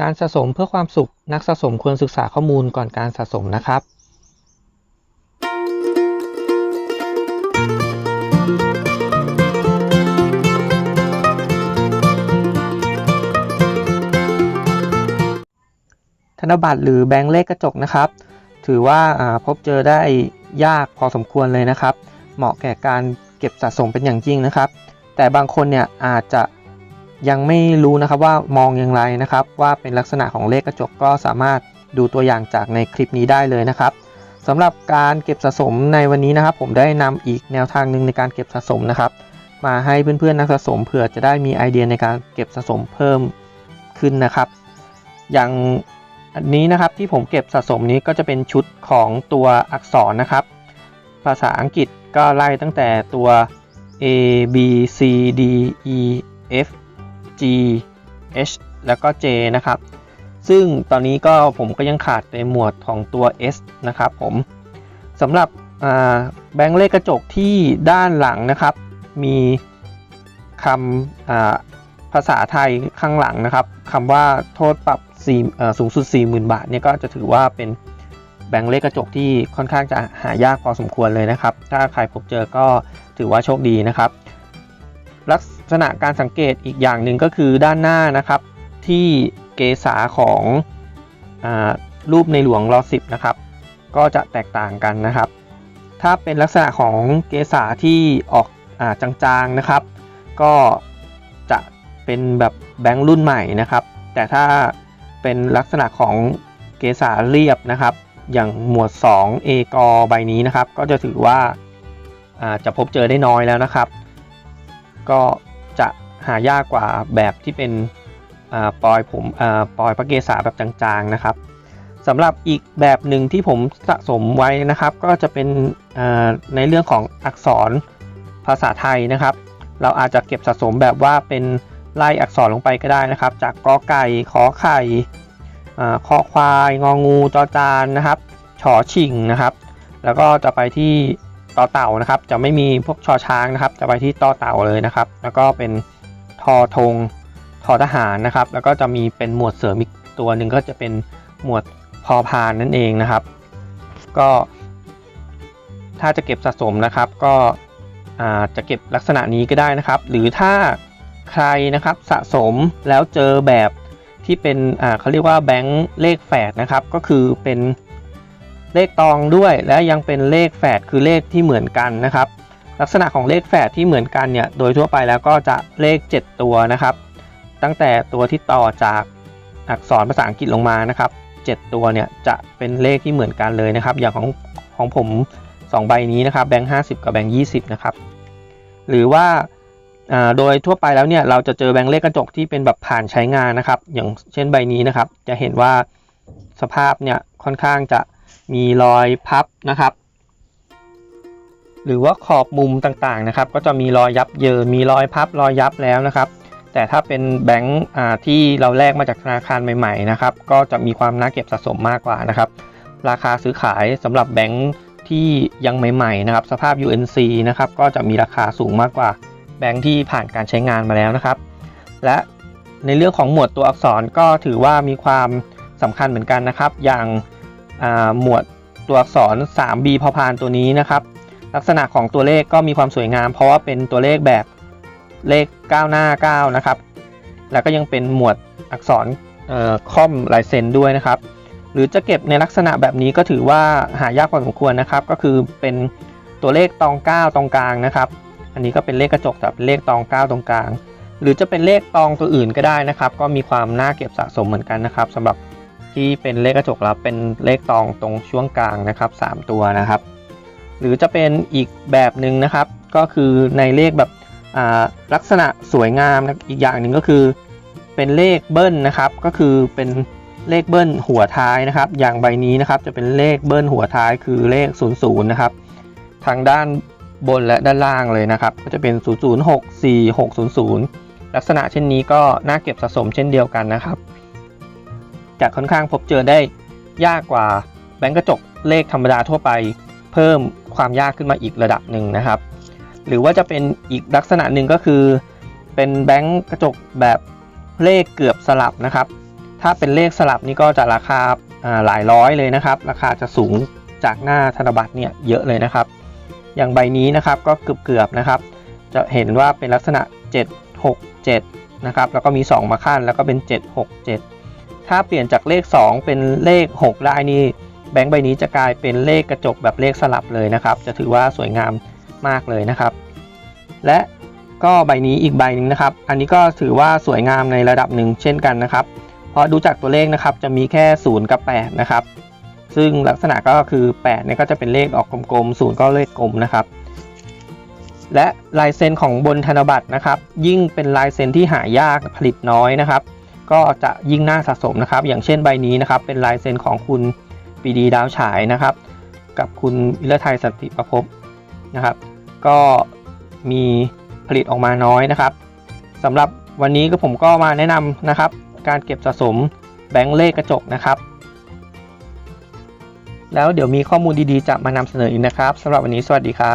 การสะสมเพื่อความสุขนักสะสมควรศึกษาข้อมูลก่อนการสะสมนะครับ ธนบัตรหรือแบงค์เลขกระจกนะครับ ถือว่าาพบเจอได้ยากพอสมควรเลยนะครับ เหมาะแก่การเก็บสะสมเป็นอย่างยิ่งนะครับ แต่บางคนเนี่ยอาจจะ ยังไม่รู้นะครับว่ามองอย่างไรนะครับ ว่าเป็นลักษณะของเลขกระจกก็สามารถดูตัวอย่างจากในคลิปนี้ได้เลยนะครับสำหรับการเก็บสะสมในวันนี้นะครับ ผมได้นำอีกแนวทางหนึ่งในการเก็บสะสมนะครับ มาให้เพื่อนๆนักสะสมเผื่อจะได้มีไอเดียในการเก็บสะสมเพิ่มขึ้นนะครับ อย่างอันนี้นะครับที่ผมเก็บสะสมนี้ก็จะเป็นชุดของตัวอักษรนะครับ ภาษาอังกฤษก็ไล่ตั้งแต่ตัว A B C D E F G H แล้วก็ J นะครับ ซึ่งตอนนี้ก็ผมก็ยังขาดในหมวดของตัว S นะครับผมสำหรับแบงค์เลขกระจกที่ด้านหลังนะครับ มีคำภาษาไทยข้างหลังนะครับคำว่าโทษปรับ4สูงสุด 40,000 บาทเนี่ยก็จะถือว่าเป็นแบงค์เลขกระจกที่ค่อนข้างจะหายากพอสมควรเลยนะครับ ถ้าใครพบเจอก็ถือว่าโชคดีนะครับ ลักษณะการสังเกตอีกอย่างหนึ่งก็คือด้านหน้านะครับ ที่เกษาของอรูปในหลวงรอสิบนะครับ ก็จะแตกต่างกันนะครับ ถ้าเป็นลักษณะของเกษาที่ออกอจางๆนะครับ ก็จะเป็นแบบแบงค์รุ่นใหม่นะครับ แต่ถ้าเป็นลักษณะของเกษาเรียบนะครับ อย่างหมวด2 A กอใบนี้นะครับ ก็จะถือว่าจะพบเจอได้น้อยแล้วนะครับ ก็จะหายากกว่าแบบที่เป็นปลอยผมปลอยพระเกศาแบบจางๆนะครับสำหรับอีกแบบหนึ่งที่ผมสะสมไว้นะครับ ก็จะเป็นในเรื่องของอักษรภาษาไทยนะครับ เราอาจจะเก็บสะสมแบบว่าเป็นไล่อักษรลงไปก็ได้นะครับ จากกอไก่ขอไข่คอควาย งองูจอจานนะครับฉอชิงนะครับ แล้วก็จะไปที่ ต่อเต่านะครับ จะไม่มีพวกชอช้างนะครับ จะไปที่ต่อเต่าเลยนะครับ แล้วก็เป็นทอธงทอทหารนะครับ แล้วก็จะมีเป็นหมวดเสริมอีกตัวหนึ่งก็จะเป็นหมวดพอพานนั่นเองนะครับ ก็ถ้าจะเก็บสะสมนะครับ ก็จะเก็บลักษณะนี้ก็ได้นะครับ หรือถ้าใครนะครับสะสมแล้วเจอแบบที่เป็นเขาเรียกว่าแบงค์เลขแฝดนะครับ ก็คือเป็น เลขตองด้วยและยังเป็นเลขแฝดคือเลขที่เหมือนกันนะครับ ลักษณะของเลขแฝดที่เหมือนกันเนี่ยโดยทั่วไปแล้วก็จะเลข 7 ตัวนะครับ ตั้งแต่ตัวที่ต่อจากอักษรภาษาอังกฤษลงมานะครับ 7 ตัวเนี่ยจะเป็นเลขที่เหมือนกันเลยนะครับ อย่างของของผม 2 ใบนี้นะครับแบงค์50 กับแบงค์20 นะครับ หรือว่าโดยทั่วไปแล้วเนี่ยเราจะเจอแบงค์เลขกระจกที่เป็นแบบผ่านใช้งานนะครับ อย่างเช่นใบนี้นะครับ จะเห็นว่าสภาพเนี่ยค่อนข้างจะ มีรอยพับนะครับ หรือว่าขอบมุมต่างๆนะครับ ก็จะมีรอยยับเยินมีรอยพับรอยยับแล้วนะครับ แต่ถ้าเป็นแบงค์ที่เราแลกมาจากธนาคารใหม่ๆนะครับ ก็จะมีความน่าเก็บสะสมมากกว่านะครับ ราคาซื้อขายสำหรับแบงค์ที่ยังใหม่ๆนะครับ สภาพ UNC นะครับก็จะมีราคาสูงมากกว่าแบงค์ที่ผ่านการใช้งานมาแล้วนะครับ และในเรื่องของหมวดตัวอักษรก็ถือว่ามีความสำคัญเหมือนกันนะครับ อย่าง หมวดตัวอักษร 3B พอพานตัวนี้นะครับ ลักษณะของตัวเลขก็มีความสวยงาม เพราะว่าเป็นตัวเลขแบบเลข 9 หน้า 9 นะครับ แล้วก็ยังเป็นหมวดอักษรเอ่อค่อมลายเซ็นด้วยนะครับ หรือจะเก็บในลักษณะแบบนี้ก็ถือว่าหายากพอสมควรนะครับ ก็คือเป็นตัวเลขตอง 9 ตรงกลางนะครับ อันนี้ก็เป็นเลขกระจกแต่เป็นเลขตอง 9 ตรงกลาง หรือจะเป็นเลขตองตัวอื่นก็ได้นะครับ ก็มีความน่าเก็บสะสมเหมือนกันนะครับสำหรับ ที่เป็นเลขกระจกแล้วเป็นเลขตองตรงช่วงกลางนะครับ 3 ตัวนะครับ หรือจะเป็นอีกแบบหนึ่งนะครับ ก็คือในเลขแบบลักษณะสวยงามนะอีกอย่างหนึ่งก็คือเป็นเลขเบิ้ลนะครับ ก็คือเป็นเลขเบิ้ลหัวท้ายนะครับ อย่างใบนี้นะครับจะเป็นเลขเบิ้ลหัวท้ายคือเลข 00 นะครับ ทางด้านบนและด้านล่างเลยนะครับ ก็จะเป็น 006 4600 ลักษณะเช่นนี้ก็น่าเก็บสะสมเช่นเดียวกันนะครับ จะค่อนข้างพบเจอได้ยากกว่าแบงก์กระจกเลขธรรมดาทั่วไป เพิ่มความยากขึ้นมาอีกระดับหนึ่งนะครับ หรือว่าจะเป็นอีกลักษณะหนึ่งก็คือ เป็นแบงก์กระจกแบบเลขเกือบสลับนะครับ ถ้าเป็นเลขสลับนี่ก็จะราคาหลายร้อยเลยนะครับ ราคาจะสูงจากหน้าธนบัตรเนี่ยเยอะเลยนะครับ อย่างใบนี้นะครับก็เกือบเกือบๆนะครับ จะเห็นว่าเป็นลักษณะ 767 นะครับ แล้วก็มี 2 มาขั้นแล้วก็เป็น 767 ถ้าเปลี่ยนจากเลข 2 เป็นเลข6ได้นี่แบงค์ใบนี้จะกลายเป็นเลขกระจกแบบเลขสลับเลยนะครับ จะถือว่าสวยงามมากเลยนะครับ และก็ใบนี้อีกใบหนึ่งนะครับ อันนี้ก็ถือว่าสวยงามในระดับหนึ่งเช่นกันนะครับ เพราะดูจากตัวเลขนะครับจะมีแค่0กับ8นะครับซึ่งลักษณะก็คือ8เนี่ยก็จะเป็นเลขออกกลมๆ0ก็เลขกลมนะครับ และลายเซ็นของบนธนบัตรนะครับ ยิ่งเป็นลายเซ็นที่หายากผลิตน้อยนะครับ ก็จะยิ่งน่าสะสมนะครับ อย่างเช่นใบนี้นะครับ เป็นลายเซ็นของคุณปีดีดาวฉายนะครับ กับคุณวิรไทยสันติประพบนะครับ ก็มีผลิตออกมาน้อยนะครับสำหรับวันนี้ก็ผมก็มาแนะนำนะครับ การเก็บสะสมแบงค์เลขกระจกนะครับ แล้วเดี๋ยวมีข้อมูลดีๆ จะมานำเสนออีกนะครับสำหรับวันนี้สวัสดีครับ